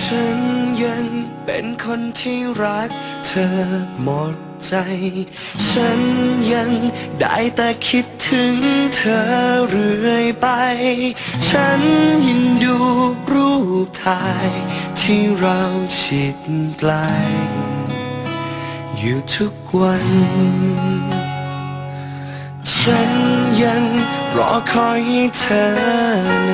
ฉันยังเป็นคนที่รักเธอหมดใจ ฉันยังได้แต่คิดถึงเธอเรื่อยไป ฉันยังดูรูปถ่ายที่เราชิดไกลอยู่ทุกวัน ฉันยังรอคอยเธอ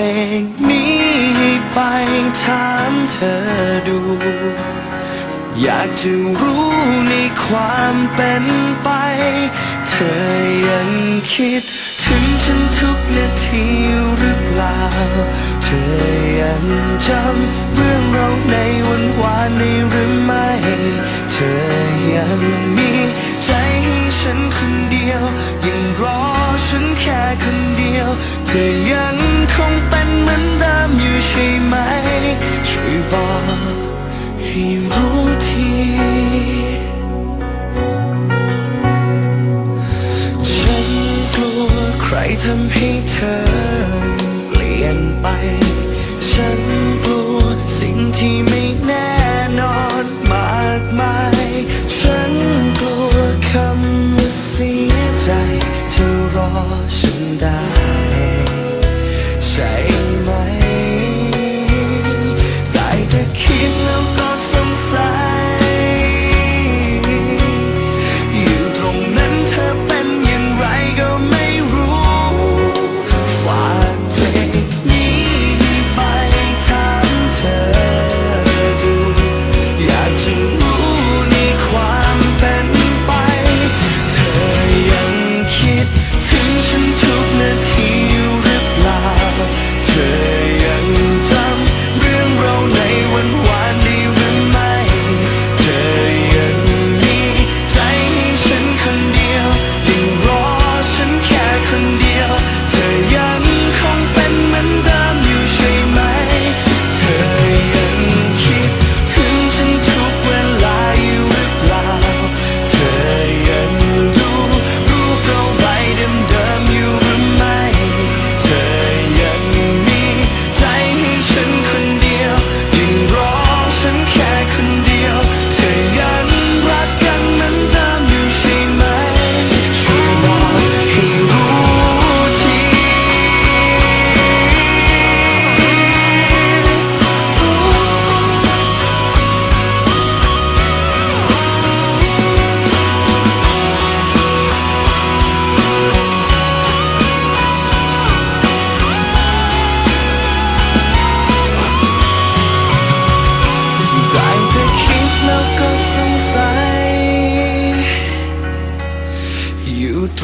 ลงนี้ไปถามเธอดู อยากจะรู้ในความเป็นไป เธอยังคิด ถึงฉันทุกนาทีหรือเปล่า เธอยังจำเรื่องเราในวันวานนี้หรือไม่ เธอยังมี ใจให้ฉันคนเดียวยังรอ ฉันแค่คนเดียว เธอยังคงเป็นเหมือนเดิมอยู่ใช่ไหม ช่วยบอกให้รู้ทีฉันกลัวใครทำให้เธอเปลี่ยนไป ฉันกลัวสิ่งที่ไม่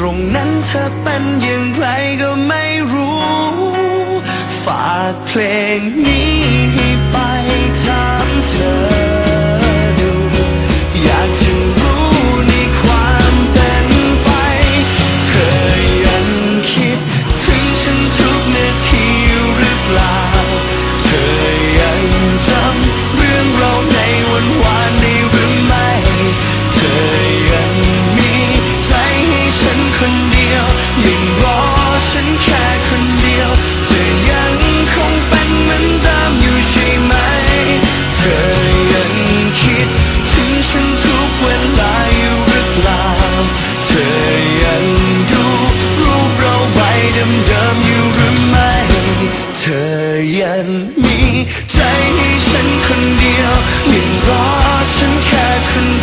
รงนั้นเธอเป็นอย่างไรก็ไม่รู้ ฝากเพลงนี้ ธอยังมีใจให้ฉันคนเดียวยังรอฉันแค่คนเดียว